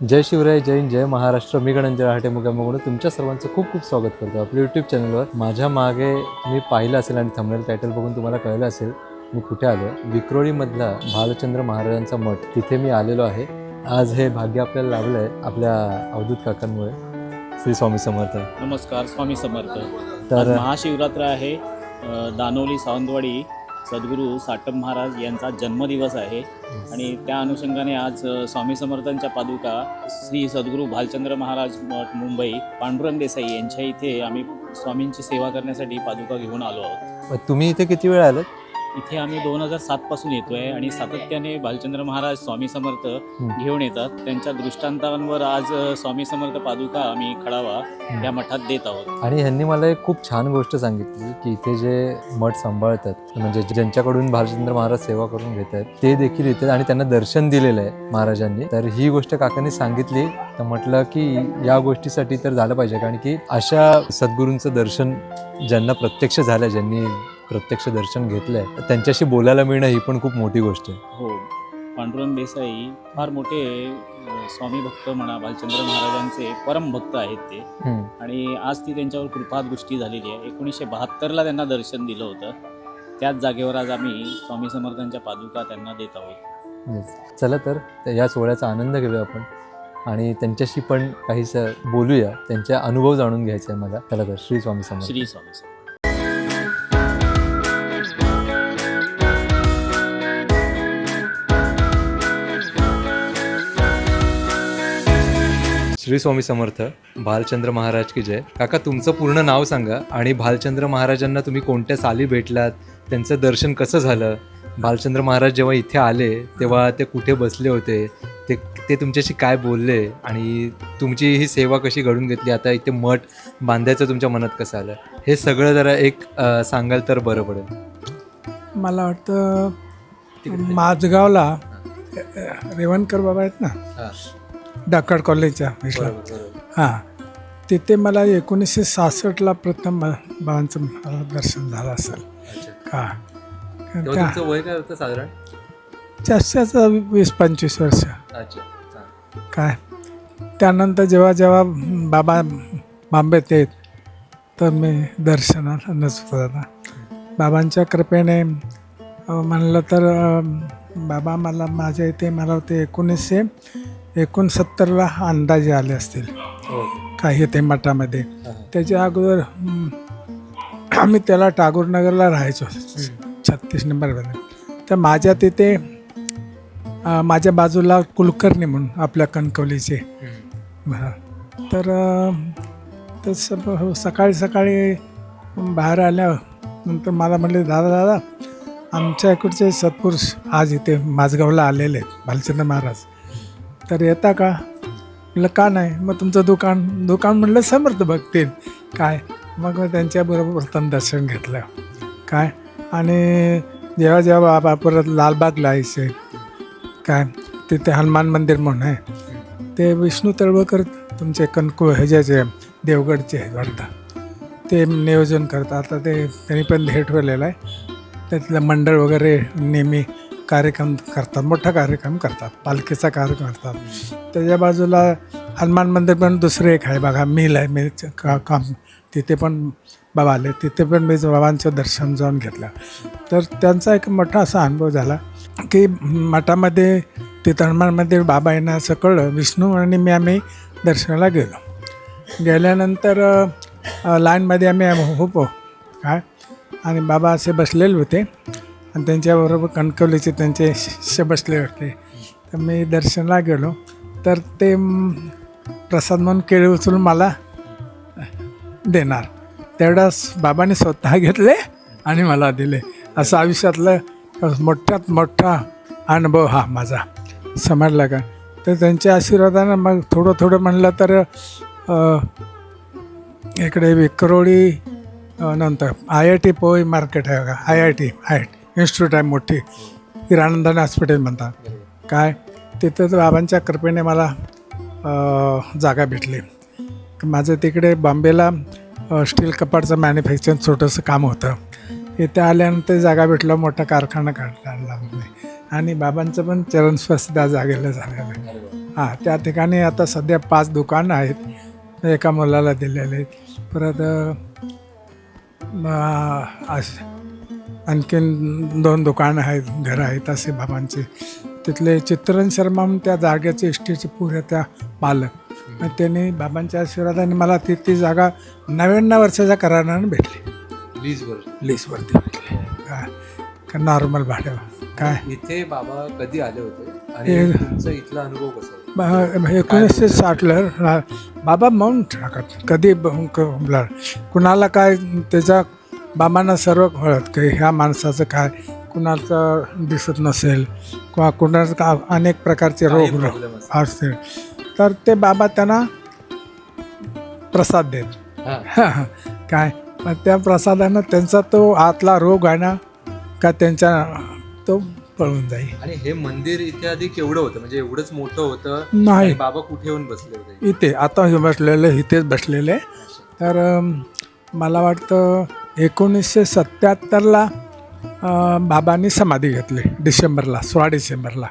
जय शिवराय जय हिंद, जय महाराष्ट्र. मी गणंजय राहटे मुगामुळे तुमच्या सर्वांचं खूप खूप स्वागत करतो. आपल्या यूट्यूब चॅनलवर माझ्या मागे तुम्ही पाहिलं असेल आणि थंबनेल टायटल बघून तुम्हाला कळलं असेल मी कुठे आलो? विक्रोळीमधला भालचंद्र महाराजांचा मठ. तिथे मी आलेलो आहे. आज हे भाग्य आपल्याला लाभलं आहे आपल्या अवधूत काकांमुळे. श्री स्वामी समर्थ. नमस्कार स्वामी समर्थ. तर महाशिवरात्र आहे. दानोली सावंतवाडी. सद्गुरू साटम महाराज यांचा जन्मदिवस आहे. आणि त्या अनुषंगाने आज स्वामी समर्थांच्या पादुका श्री सद्गुरू भालचंद्र महाराज मठ मुंबई पांडुरंग देसाई यांच्या इथे आम्ही स्वामींची सेवा करण्यासाठी पादुका घेऊन आलो आहोत. तुम्ही इथे किती वेळ आलात? इथे आम्ही दोन हजार सातपासून येतो आहे आणि सातत्याने भालचंद्र महाराज स्वामी समर्थ घेऊन येतात. त्यांच्या दृष्टांतांवर आज स्वामी समर्थ पादुका आम्ही खडावा या मठात देत आहोत. आणि ह्यांनी मला एक खूप छान गोष्ट सांगितली की इथे जे मठ सांभाळतात म्हणजे ज्यांच्याकडून भालचंद्र महाराज सेवा करून घेत आहेत ते देखील इथे आणि त्यांना दर्शन दिलेलं आहे महाराजांनी. तर ही गोष्ट काकांनी सांगितली. तर म्हटलं की या गोष्टीसाठी तर झालं पाहिजे कारण की अशा सद्गुरूंचं दर्शन ज्यांना प्रत्यक्ष झालं ज्यांनी प्रत्यक्ष दर्शन घेतलंय त्यांच्याशी बोलायला मिळणं ही पण खूप मोठी गोष्ट आहे. हो. पांडुरंग देसाई फार मोठे स्वामी भक्त म्हणा भालचंद्र महाराजांचे परम भक्त आहेत ते. आणि आज ती त्यांच्यावर कृपादृष्टी झालेली आहे. एकोणीसशे बहात्तरला त्यांना दर्शन दिलं होतं. त्याच जागेवर आज आम्ही स्वामी समर्थांच्या पादुका त्यांना देत आहोत. चला तर या सोहळ्याचा आनंद घेऊया आपण. आणि त्यांच्याशी पण काहीस बोलूया. त्यांचे अनुभव जाणून घ्यायचे आहे मला. चला तर श्री स्वामी समर्थ. श्री स्वामी समर्थ. श्री स्वामी समर्थ भालचंद्र महाराज की जय. काका तुमचं पूर्ण नाव सांगा आणि भालचंद्र महाराजांना तुम्ही कोणत्या साली भेटलात? त्यांचं दर्शन कसं झालं? भालचंद्र महाराज जेव्हा इथे आले तेव्हा ते कुठे बसले होते? ते ते तुमच्याशी काय बोलले? आणि तुमची ही सेवा कशी घडून घेतली? आता इथे मठ बांधायचं तुमच्या मनात कसं आलं? हे सगळं जरा एक सांगाल तर बरं पडेल. मला वाटतं माझगावला रेवणकर बाबा आहेत ना? डाकड कॉलेजच्या विश्ला हां. तिथे मला एकोणीसशे सहासष्टला प्रथम बाबांचं मला दर्शन झालं असेल. का वय काय होतं साधारण? जास्तीत वीस पंचवीस वर्ष. अच्छा काय? त्यानंतर जेव्हा जेव्हा बाबा बांबेत येत तर मी दर्शनाला नसतो दादा बाबांच्या कृपेने म्हणलं तर बाबा मला माझ्या इथे मला वाटते एकोणीसशे एकोणसत्तरला अंदाजे आले असतील. काही ते मठामध्ये. त्याच्या अगोदर हं, आम्ही त्याला टागोरनगरला राहायचो. छत्तीस नंबरमध्ये तर माझ्या तिथे माझ्या बाजूला कुलकर्णी म्हणून आपल्या कणकवलीचे. हा. तर हो, सकाळी सकाळी बाहेर आल्या नंतर मला म्हणले दादा दादा आमच्या इकडचे सत्पुरुष आज इथे माझगावला आलेले आहेत भालचंद्र महाराज. तर येता का? म्हटलं का नाही? मग तुमचं दुकान दुकान म्हटलं समर्थ बघतील काय? मग त्यांच्याबरोबर प्रथम दर्शन घेतलं. काय? आणि जेव्हा जेव्हा बाबा परत लालबागला यायचे काय? तिथे हनुमान मंदिर म्हणून आहे. ते विष्णू तळवकर तुमचे कणको ह्याच्याचे देवगडचे आहेत वाटतं ते नियोजन करतात. आता ते त्यांनी पण हे ठेवलेलं आहे. त्यातलं मंडळ वगैरे नेहमी कार्यक्रम करतात मोठा कार्यक्रम करतात पालखीचा कार्यक्रम करतात. त्याच्या बाजूला हनुमान मंदिर पण दुसरं एक आहे बघा मिल आहे मिल का काम. तिथे पण बाबा आले तिथे पण मी बाबांचं दर्शन जाऊन घेतलं. तर त्यांचा एक मोठा असा अनुभव झाला की मठामध्ये तिथं हनुमानमध्ये बाबा यांना असं कळलं विष्णू आणि मी आम्ही दर्शनाला गेलो. गेल्यानंतर लाईनमध्ये आम्ही होतो काय? आणि बाबा असे बसलेले होते. आणि त्यांच्याबरोबर कणकवलीचे त्यांचे शिष्य बसले होते. तर मी दर्शनाला गेलो. तर ते प्रसाद म्हणून केळी उचलून मला देणार. तेवढाच बाबाने स्वतः घेतले आणि मला दिले. असं आयुष्यातलं मोठ्यात मोठा अनुभव हा माझा. समजला का? तर त्यांच्या आशीर्वादानं मग थोडं थोडं म्हणलं तर इकडे विक्रोळी नंतर I I T Powai market आहे बघा. I I T I T. Institute आहे मोठी. हिरानंदाने हॉस्पिटल म्हणतात काय? तिथं तर बाबांच्या कृपेने मला जागा भेटली. माझं तिकडे बॉम्बेला स्टील कपाटचं मॅन्युफॅक्चरिंग छोटंसं काम होतं. इथे आल्यानंतर जागा भेटला मोठा कारखाना काढायला लागला आणि बाबांचं पण चरणस्वस्थ त्या जागेला झालेलं आहे. हां त्या ठिकाणी आता सध्या पाच दुकानं आहेत. एका मुलाला दिलेले आहेत. परत आणखीन दोन दुकानं आहेत घरं आहेत असे बाबांचे. तिथले चित्रण शर्मा म्हणून त्या जागेचे इष्टीचे पुऱ्या त्या मालक मग त्यांनी बाबांच्या आशीर्वादाने मला ती ती जागा नव्याण्णव वर्षाच्या करारानं भेटली. लीजवर. लीजवरती भेटली. काय का नॉर्मल भाड्यावर काय? इथे बाबा कधी आले होते? इथला अनुभव कसा एकोणीसशे साठला बाबा म्हणून टाकत कधी कुणाला काय त्याच्या बाबांना सर्व कळत की ह्या माणसाचं काय कुणाचं दिसत नसेल किंवा कुणाचं का अनेक प्रकारचे रोग. असतील. तर ते बाबा त्यांना प्रसाद देत. हा. काय? मग त्या प्रसादानं त्यांचा तो आतला रोग आहे ना का त्यांच्या तो पळून जाईल. आणि हे मंदिर इथे आधी केवढं होतं? म्हणजे एवढंच मोठं होतं? नाही. बाबा कुठे येऊन बसले होते? इथे आता हे बसलेले इथेच बसलेले. तर मला वाटतं एकोणीसशे सत्त्याहत्तरला बाबांनी समाधी घेतली डिसेंबरला सोळा डिसेंबरला.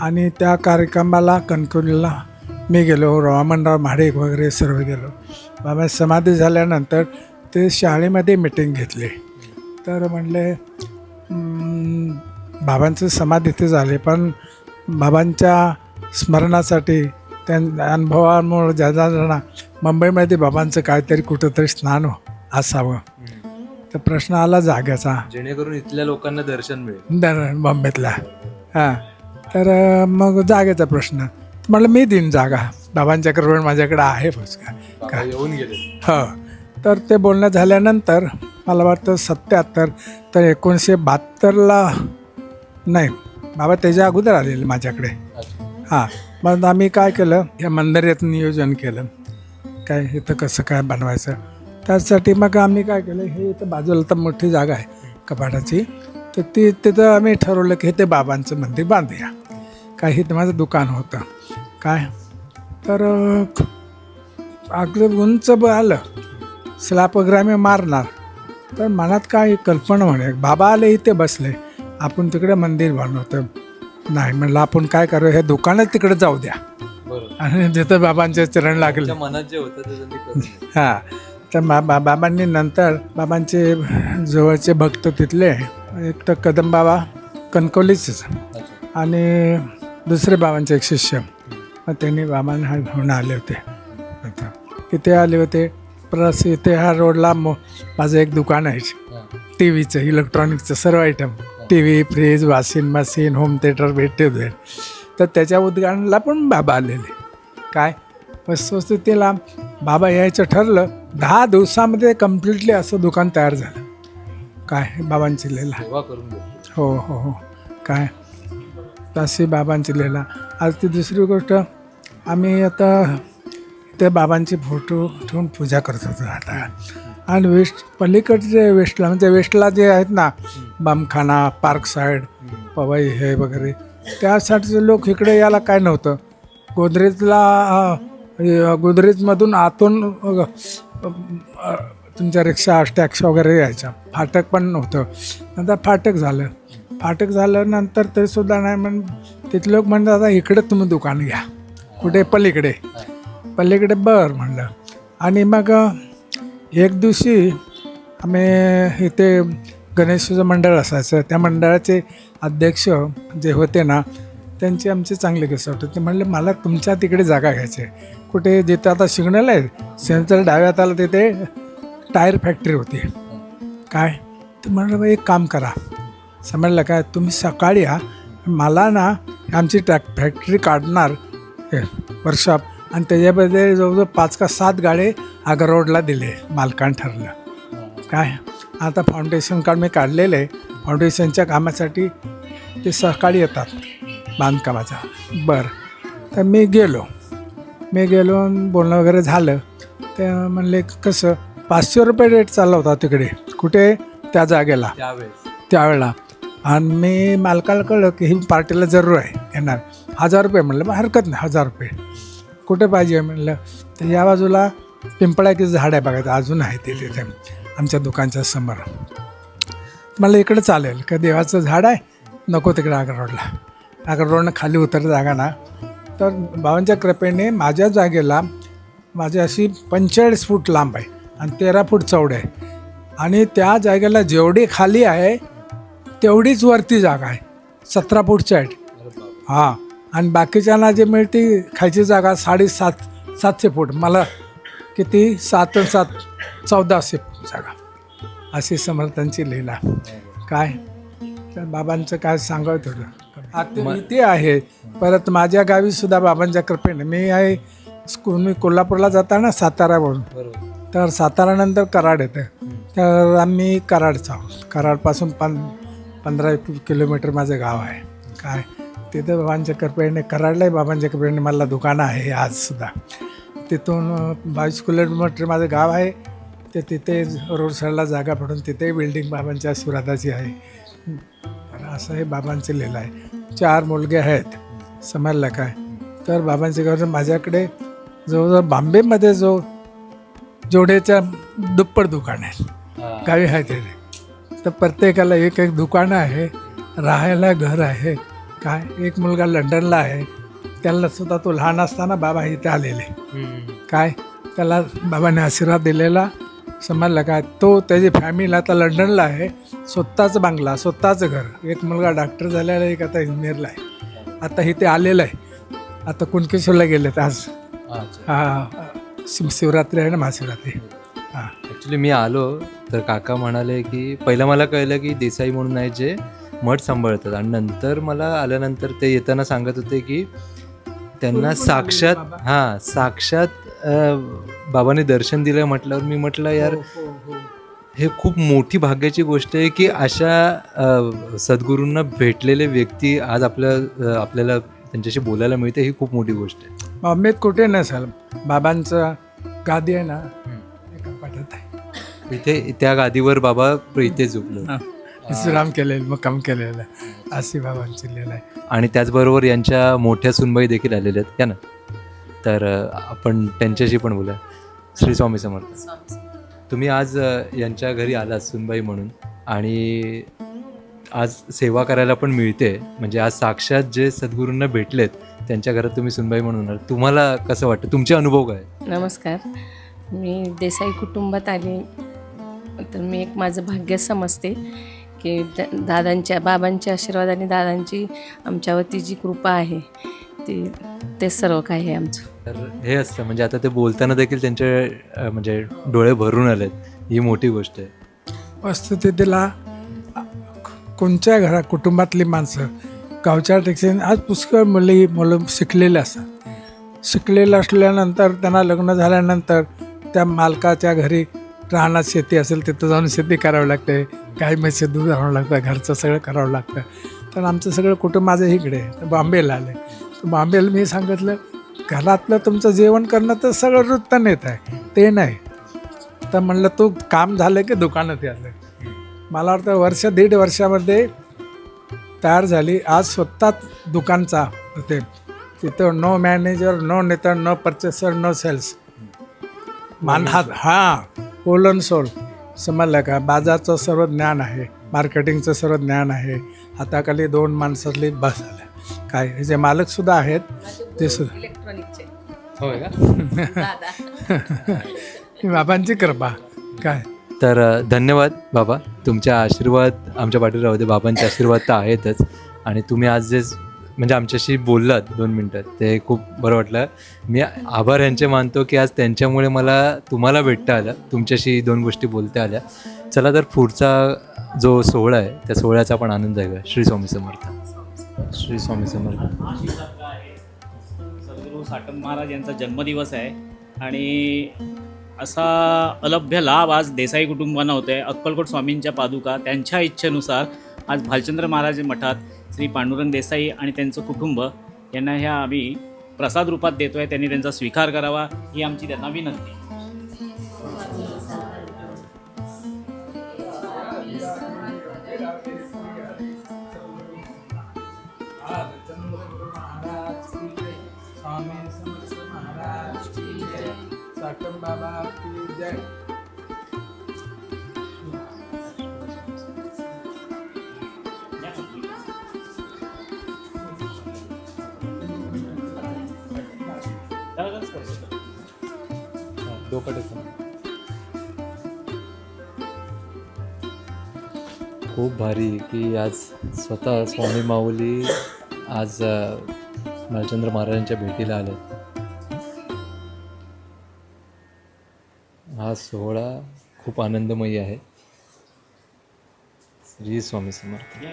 आणि त्या कार्यक्रमाला कणकवलीला मी गेलो रवामनराव महाडिक वगैरे सर्व गेलो. बाबा समाधी झाल्यानंतर ते शाळेमध्ये मिटिंग घेतली. तर म्हणले बाबांचं समाधी इथे झाले पण बाबांच्या स्मरणासाठी त्या अनुभवामुळं ज्या जणांना मुंबईमध्ये बाबांचं काहीतरी कुठंतरी स्नान हो, असावं. तर प्रश्न आला जाग्याचा जेणेकरून इथल्या लोकांना दर्शन मिळेल. दर बॉम्बेतला हां. तर मग जागेचा प्रश्न. म्हटलं मी देईन जागा. बाबांच्या कृपेण माझ्याकडे आहे पुस्तक बाबा येऊन गेले. हो. तर ते बोलणं झाल्यानंतर मला वाटतं सत्याहत्तर तर एकोणीसशे बहात्तरला नाही. बाबा त्याच्या अगोदर आलेले माझ्याकडे. हां. मग आम्ही काय केलं? या मंदिरात नियोजन केलं. काय इथं कसं काय बनवायचं? त्यासाठी मग आम्ही काय केलं हे इथं बाजूला तर मोठी जागा आहे कपाटाची. तर ती तिथं आम्ही ठरवलं की हे ते बाबांचं मंदिर बांधूया. काय हे माझं दुकान होतं. काय? तर अगदी उंच ब आलं. स्लॅब वगैरे आम्ही मारणार. तर मनात काय कल्पना म्हणे बाबा आले इथे बसले. आपण तिकडे मंदिर बनवतो नाही म्हणलं आपण काय करू हे दुकानच तिकडे जाऊ द्या. आणि जिथं बाबांचे चरण लागले. मनात जे होतं. हां. तर बा बा बाबांनी नंतर बाबांचे जवळचे भक्त तिथले एक तर कदम बाबा कणकवलीचेच. आणि दुसरे बाबांचे एक शिष्य. मग त्यांनी बाबांना हा घेऊन आले होते. आता इथे आले होते. प्लस इथे ह्या रोडला मो माझं एक दुकान आहे. हा. टी व्हीचं इलेक्ट्रॉनिकचं सर्व item T V fridge washing machine home theatre भेटते होते. तर त्याच्या उद्घाटनाला पण बाबा आलेले. काय? वस्तुस्थितीला बाबा यायचं ठरलं. दहा दिवसामध्ये कम्प्लिटली असं दुकान तयार झालं. काय? बाबांची लिहिला हो हो हो. काय? तशी बाबांची लिहिला आज ती दुसरी गोष्ट आम्ही आता ते बाबांचे फोटो ठेवून पूजा करत होतो आता. आणि वेस्ट पलीकडचे वेस्टला म्हणजे वेस्टला जे आहेत ना बामखाना पार्क साईड पवई हे वगैरे त्यासाठीचे लोक इकडे यायला काय नव्हतं. गोदरेजला गोदरेजमधून आतून तुमच्या रिक्षा टॅक्सी वगैरे यायच्या. फाटक पण नव्हतं. नंतर फाटक झालं. फाटक झालं नंतर नाही म्हण तिथले लोक म्हणतात आता इकडे तुम्ही दुकान घ्या. कुठे? पलीकडे. पलीकडे बर म्हणलं. आणि मग एक दिवशी आम्ही इथे गणेशाचं मंडळ असायचं. त्या मंडळाचे अध्यक्ष जे होते ना त्यांची आमची चांगली कसोट होते. ते म्हणले मला तुमच्या तिकडे जागा घ्यायची आहे. कुठे जिथं आता सिग्नल आहे सेंटर डाव्यात आलं तिथे टायर फॅक्टरी होती. काय? तर म्हणलं बा एक काम करा. समजलं काय? तुम्ही सकाळी या. मला ना आमची टॅक फॅक्टरी काढणार हे वर्कशॉप आणि त्याच्यामध्ये जवळजवळ पाच का सात गाडे आगर रोडला दिले मालकान ठरलं. काय? आता फाउंडेशन कार्ड मी काढलेलं आहे. फाउंडेशनच्या कामासाठी ते सकाळी येतात. बांधकामाचा. बरं. तर मी गेलो. मी गेलो बोलणं वगैरे झालं. ते म्हणले कसं? पाचशे रुपये रेट चालला होता तिकडे. कुठे? त्या जागेला. त्यावेळेला. आणि मी मालकाला कळलं की ही पार्टीला जरूर आहे. येणार. हजार रुपये म्हणलं मग हरकत नाही हजार रुपये. कुठे पाहिजे? म्हणलं. तर या बाजूला पिंपळाचं झाड आहे बघायचं अजून आहे ते तिथे आमच्या दुकानच्या समोर. मला इकडे चालेल का देवाचं झाड आहे? नको तिकडे आगर रोडला आगर रोडनं खाली उतर जागा ना तर बाबांच्या कृपेने माझ्या जागेला माझी अशी पंचेचाळीस फूट लांब आहे आणि तेरा फूट चौड आहे. आणि त्या जागेला जेवढी खाली आहे तेवढीच वरती जागा आहे. सतरा फूटची आहे हां. आणि बाकीच्यांना जे मिळते खायची जागा साडेसात सातशे फूट. मला किती? सात सात चौदाशे जागा. अशी समर्थांची लिहिला काय? तर बाबांचं काय सांगावं थोडं आता इथे आहे. परत माझ्या गावी सुद्धा बाबांच्या कृपेने मी आहे स्कूल मी कोल्हापूरला जाताना सातारावरून. तर सातारानंतर कराड येतं. तर आम्ही कराडचा आहोत. कराडपासून पं पंधरा किलोमीटर माझं गाव आहे. काय? तिथं बाबांच्या कृपेने कराडलाही बाबांच्या कृपेने मला दुकानं आहे आजसुद्धा तिथून बावीस किलोमीटर माझं गाव आहे. ते तिथे रोड साईडला जागा पडून तिथेही बिल्डिंग बाबांच्या आशीर्वादाची आहे. तर असं हे बाबांचे लिहिलं आहे. चार मुलगे आहेत समजलं काय? तर बाबांचे घर माझ्याकडे जवळजवळ बांबेमध्ये जो जोड्याच्या दुप्पट दुकान आहे. गावी आहे तिथे तर प्रत्येकाला एक एक दुकानं आहे राहायला घर आहे काय? एक मुलगा लंडनला आहे त्याला सुद्धा तो लहान असताना बाबा इथे आलेले. काय? त्याला बाबाने आशीर्वाद दिलेला. समजलं काय तो त्याची फॅमिली आता लंडनला आहे. स्वतःचं बांगला स्वतःचं घर. एक मुलगा डॉक्टर झालेला एक आता इंजिनियरला आहे. आता इथे आलेलं आहे. आता कुणकेश्वरला गेलेत आज. हा शिव शिवरात्री आहे ना महाशिवरात्री. हां. ॲक्च्युली मी आलो तर काका म्हणाले की पहिलं मला कळलं की देसाई म्हणून आहे जे मठ सांभाळतात. आणि नंतर मला आल्यानंतर ते येताना सांगत होते की त्यांना साक्षात हां साक्षात बाबांनी दर्शन दिलं म्हटल्यावर मी म्हटलं यार हे खूप मोठी भाग्याची गोष्ट आहे की अशा सद्गुरूंना भेटलेले व्यक्ती आज आपल्या आपल्याला त्यांच्याशी बोलायला मिळते ही खूप मोठी गोष्ट आहे. बॉम्बेत कुठे नसेल बाबांचं गादी आहे ना आहे. इथे त्या गादीवर बाबा इथे झोपलो विश्राम केलेलं मुक्काम केलेलं अशी बाबांची लीला आहे आणि त्याचबरोबर यांच्या मोठ्या सुनबाई देखील आलेल्या आहेत. या ना. तर आपण त्यांच्याशी पण बोला श्री स्वामी समर्थ. तुम्ही आज यांच्या घरी आलात सुनबाई म्हणून आणि आज सेवा करायला पण मिळते. म्हणजे आज साक्षात जे सद्गुरूंना भेटलेत त्यांच्या घरात तुम्ही सुनबाई म्हणून. तुम्हाला कसं वाटतं? तुमचे अनुभव काय? नमस्कार. मी देसाई कुटुंबात आले. तर मी एक माझं भाग्य समजते की दादांच्या बाबांच्या आशीर्वाद आणि दादांची आमच्यावरती जी कृपा आहे ती ते सर्व काही आहे आमचं. तर हे असतं म्हणजे आता ते बोलताना देखील त्यांचे म्हणजे डोळे भरून आलेत. ही मोठी गोष्ट आहे. वस्तुस्थितीला कोणत्या घरा कुटुंबातली माणसं गावच्या ठिकाणी आज पुष्कळ मुली मुलं शिकलेले असतात. शिकलेलं असल्यानंतर त्यांना लग्न झाल्यानंतर त्या मालकाच्या घरी राहणार शेती असेल तिथं जाऊन शेती करावी लागते. गाई म्हशी दूध आणावं लागतं घरचं सगळं करावं लागतं. तर आमचं सगळं कुटुंब माझं इकडे आहे. तर बॉम्बेला आले. तर बॉम्बेला मी सांगितलं घरातलं तुमचं जेवण करणं तर सगळं वृत्त येत आहे. ते नाही. तर म्हणलं तू काम झालं की दुकानात यायचं मला वाटतं वर्ष दीड वर्षामध्ये तयार झाली. आज स्वतः दुकानचा होते तिथं नो मॅनेजर नो नेता no purchaser no salesman हात हां ओलन सोल समजलं का? बाजारचं सर्व ज्ञान आहे. मार्केटिंगचं सर्व ज्ञान आहे. हाताखाली दोन माणसातली बस झालं काय हे जे मालकसुद्धा आहेत ते सुद्धा इलेक्ट्रॉनिकचे. होय का? ही बाबांची कृपा काय? तर अ, धन्यवाद बाबा. तुमच्या आशीर्वाद आमच्या पाठीवर राहू दे. बाबांचे आशीर्वाद तर आहेतच. आणि तुम्ही आज जे म्हणजे आमच्याशी बोललात दोन मिनटात ते खूप बरं वाटलं. मी आभार यांचे मानतो की आज त्यांच्यामुळे मला तुम्हाला भेटता आलं. तुमच्याशी दोन गोष्टी बोलता आल्या. चला तर पुढचा जो सोहळा आहे त्या सोहळ्याचा पण आनंद आहे. श्री स्वामी समर्थ. श्री स्वामी समर्थ. सद्गुरू साटम महाराज यांचा जन्मदिवस आहे. आणि असा अलभ्य लाभ आज देसाई कुटुंबांना होतो आहे अक्कलकोट स्वामींच्या पादुका त्यांच्या इच्छेनुसार आज भालचंद्र महाराज मठात श्री पांडुरंग देसाई आणि त्यांचं कुटुंब यांना ह्या आम्ही प्रसाद रूपात देतो आहे त्यांनी त्यांचा स्वीकार करावा ही आमची त्यांना विनंती. खूप भारी की आज स्वतः स्वामी माऊली आज अ, भालचंद्र महाराजांच्या भेटीला आले. हा सोहळा खूप आनंदमयी आहे. श्री स्वामी समर्थ.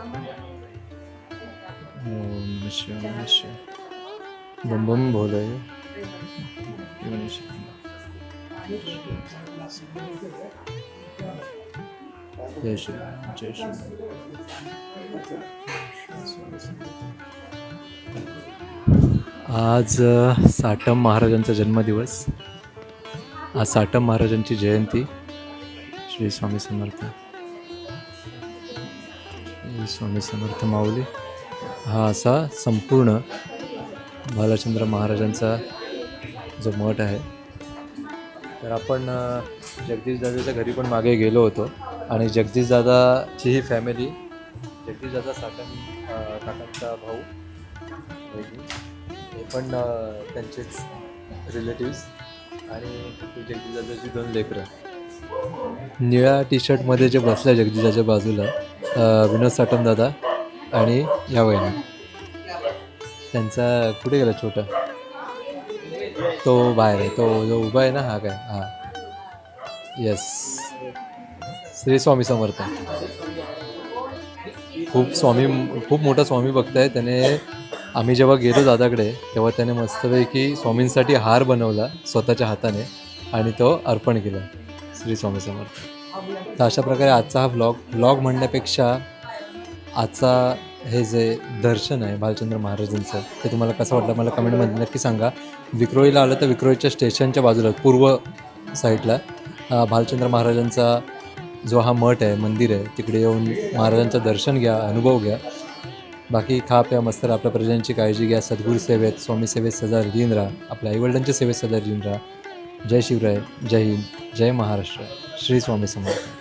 ओम नमः शिवाय नमः शिवाय बम बम भोले नमः शिवाय. जय श्री जय श्री आज साटम महाराजांचा जन्मदिवस. आज साटम महाराजांची जयंती. श्री स्वामी समर्थ. स्वामी समर्थ माऊली. हा असा संपूर्ण भालचंद्र महाराजांचा जो मठ आहे. तर आपण जगदीश दादाच्या घरी पण मागे गेलो होतो आणि जगदीश दादाची ही फॅमिली जगदीश दादा साटम काकांचा भाऊ हे पण त्यांचेच रिलेटिव्स आणि जगदीश दादाची दोन लेकरं. निळ्या टी शर्टमध्ये जे बसल्या जगदीशाच्या बाजूला विनोद साटम दादा आणि या वहिनी. त्यांचा कुठे गेला छोटा? तो बाहेर आहे. तो जो उभा आहे ना हा काय? हा. येस श्री स्वामी समर्थ. खूप स्वामी खूप मोठा स्वामी भक्त आहे. त्याने आम्ही जेव्हा गेलो दादाकडे तेव्हा त्याने मस्तपैकी स्वामींसाठी हार बनवला स्वतःच्या हाताने आणि तो अर्पण केला. श्री स्वामी समर्थ. तर अशा प्रकारे आजचा हा व्लॉग व्लॉग म्हणण्यापेक्षा आजचा हे जे दर्शन आहे भालचंद्र महाराजांचं ते तुम्हाला कसं वाटलं मला कमेंटमध्ये नक्की सांगा. विक्रोळीला आलं तर विक्रोळीच्या स्टेशनच्या बाजूला पूर्व साईडला भालचंद्र महाराजांचा जो हा मठ आहे मंदिर आहे तिकडे येऊन महाराजांचं दर्शन घ्या अनुभव घ्या. बाकी खा प्या मस्त राहा, आपल्या प्रजांची काळजी घ्या सद्गुरू सेवेत स्वामी सेवेत सदा लीन राहा आपल्या आईवडिलांच्या सेवेत सदा लीन राहा. जय शिवराय जय हिंद जय महाराष्ट्र श्री स्वामी समर्थ.